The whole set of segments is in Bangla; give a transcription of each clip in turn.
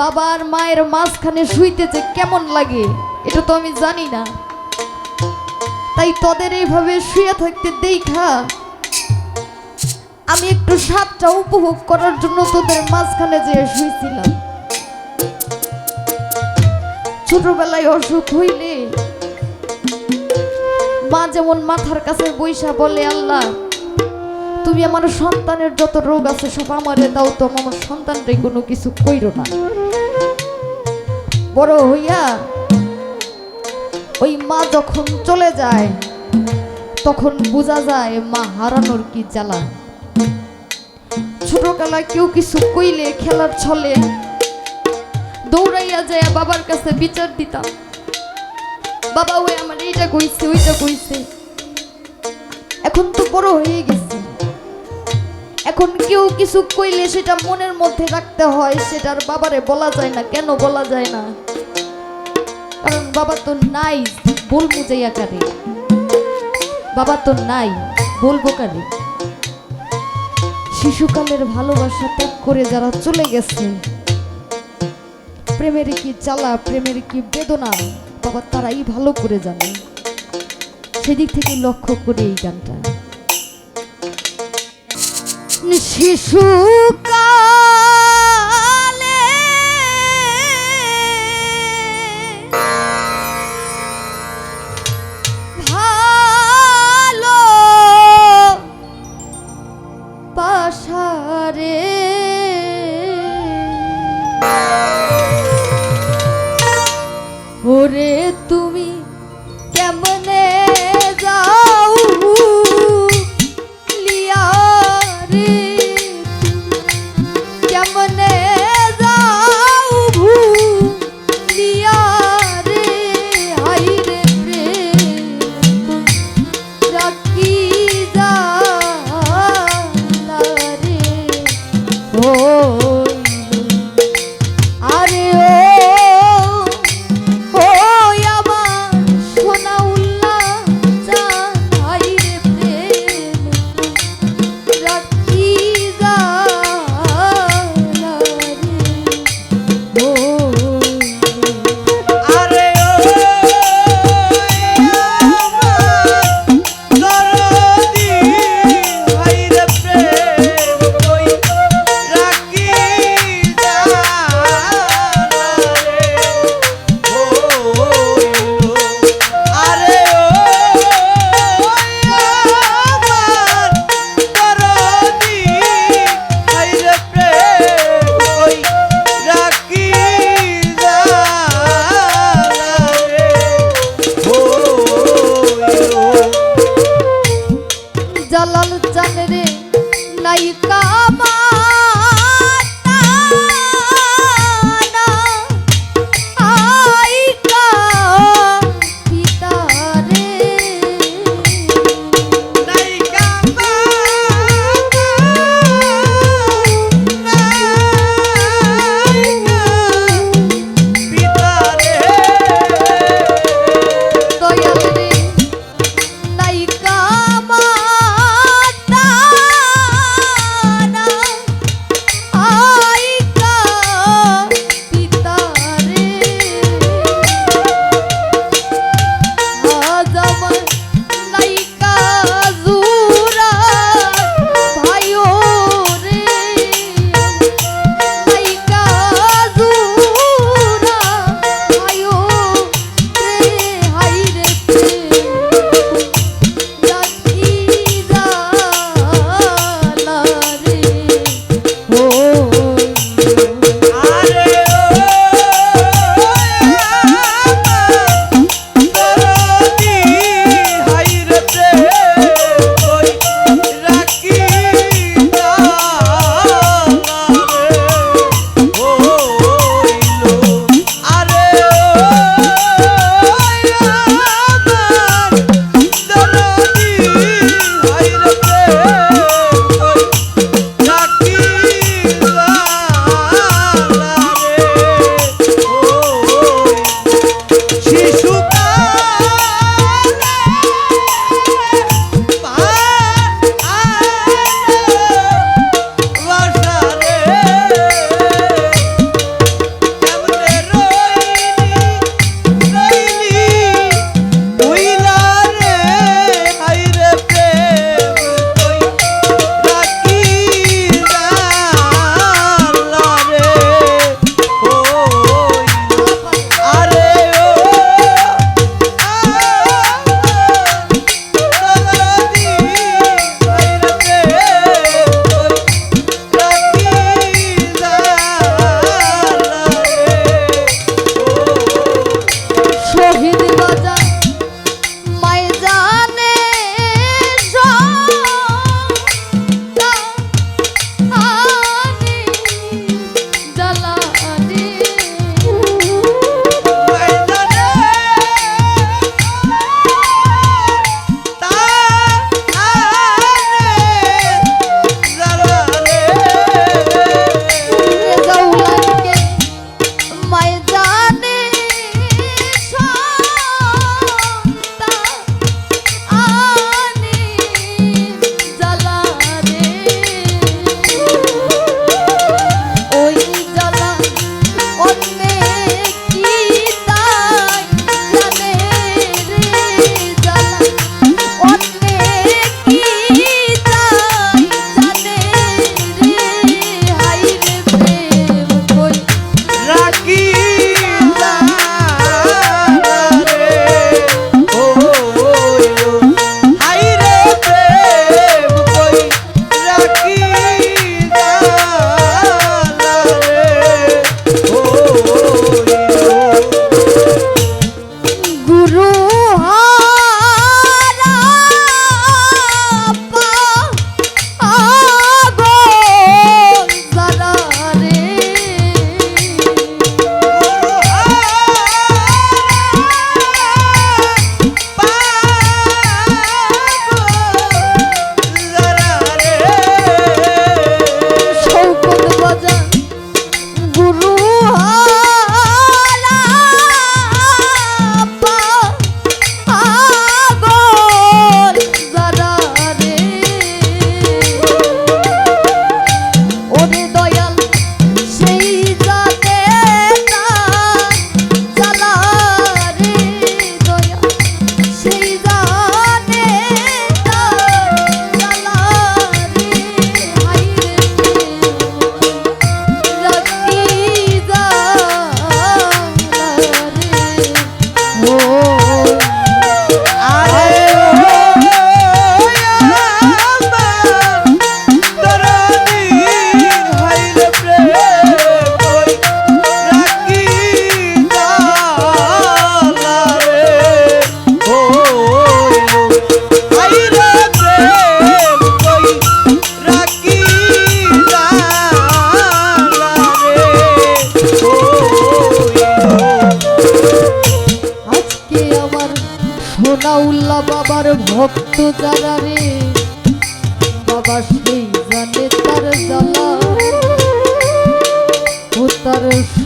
বাবা আর মায়ের মাঝখানে শুইতে যে কেমন লাগে, এটা তো আমি জানি না। তাই তোদের এইভাবে শুয়ে থাকতে দেখা। আমি একটু স্বাদটা উপভোগ করার জন্য তোদের মাঝখানে যে শুয়েছিলাম ছোটবেলায় অসুখ হইলে মা যেমন মাথার কাছে বৈশা বলে, আল্লাহ তুমি আমার সন্তানের যত রোগ আছে সব আমারে দাও তো আমার সন্তানটাই কোনো কিছু কইরো না। বড় হইয়া ওই মা যখন চলে যায়, তখন বোঝা যায় মা হারানোর কি জ্বালা। ছোটবেলায় কেউ কিছু কইলে, খেলার ছলে দৌড়াইয়া যায় বাবার কাছে বিচার দিতাম। বাবা ওই আমার এইটা কইছে, ওইটা কইছে। এখন তো বড় হয়ে গেছে। এখন কেউ কিছু কইলে সেটা মনের মধ্যে রাখতে হয়, সেটার বাবারে বলা যায় না, কেন বলা যায় না? কারণ বাবা তো নাই বলব যাইয়া কারে বাবা তো নাই বলব কারে? শিশুকালের ভালোবাসা ত্যাগ করে যারা চলে গেছে, প্রেমের কি জ্বালা, প্রেমের কি বেদনা, বাবা তারাই ভালো করে জানে। সেদিক থেকে লক্ষ্য করে এই গানটা। শিশুকালে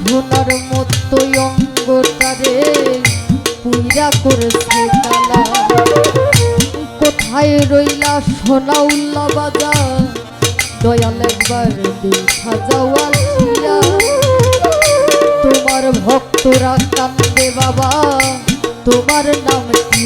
সোনার মতো অঙ্গটারে পূজা করেছে তালা। কোথায় রইলা সোনা উল্লা বাজা? দয়াল একবার দেখা যাওয়া তোমার ভক্তরা কান্দে বাবা, তোমার নাম কি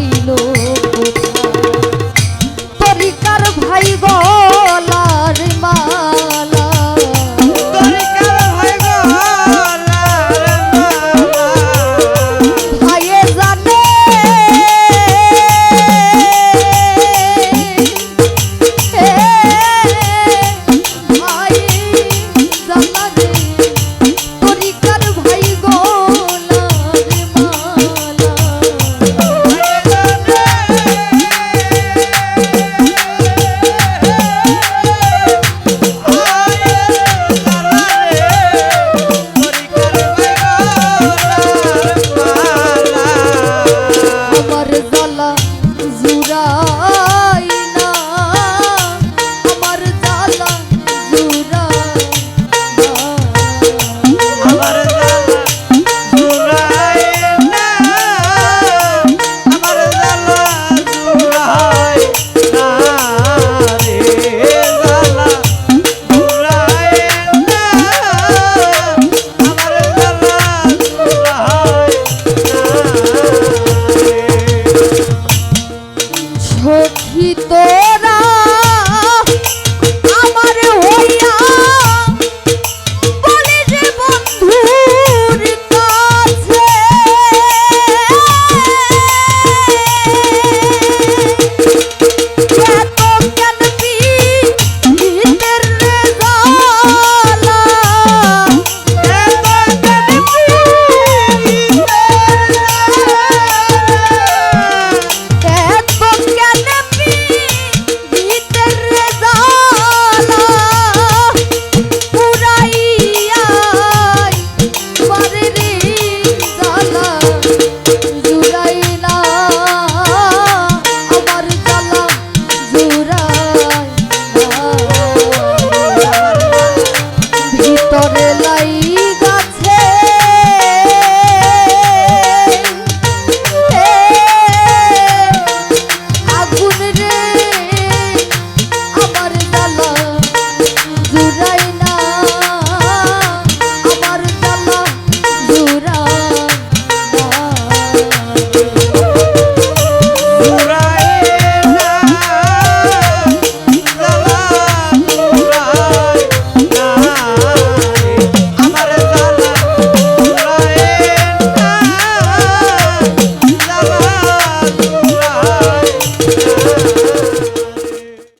পাইল পরিকার ভাই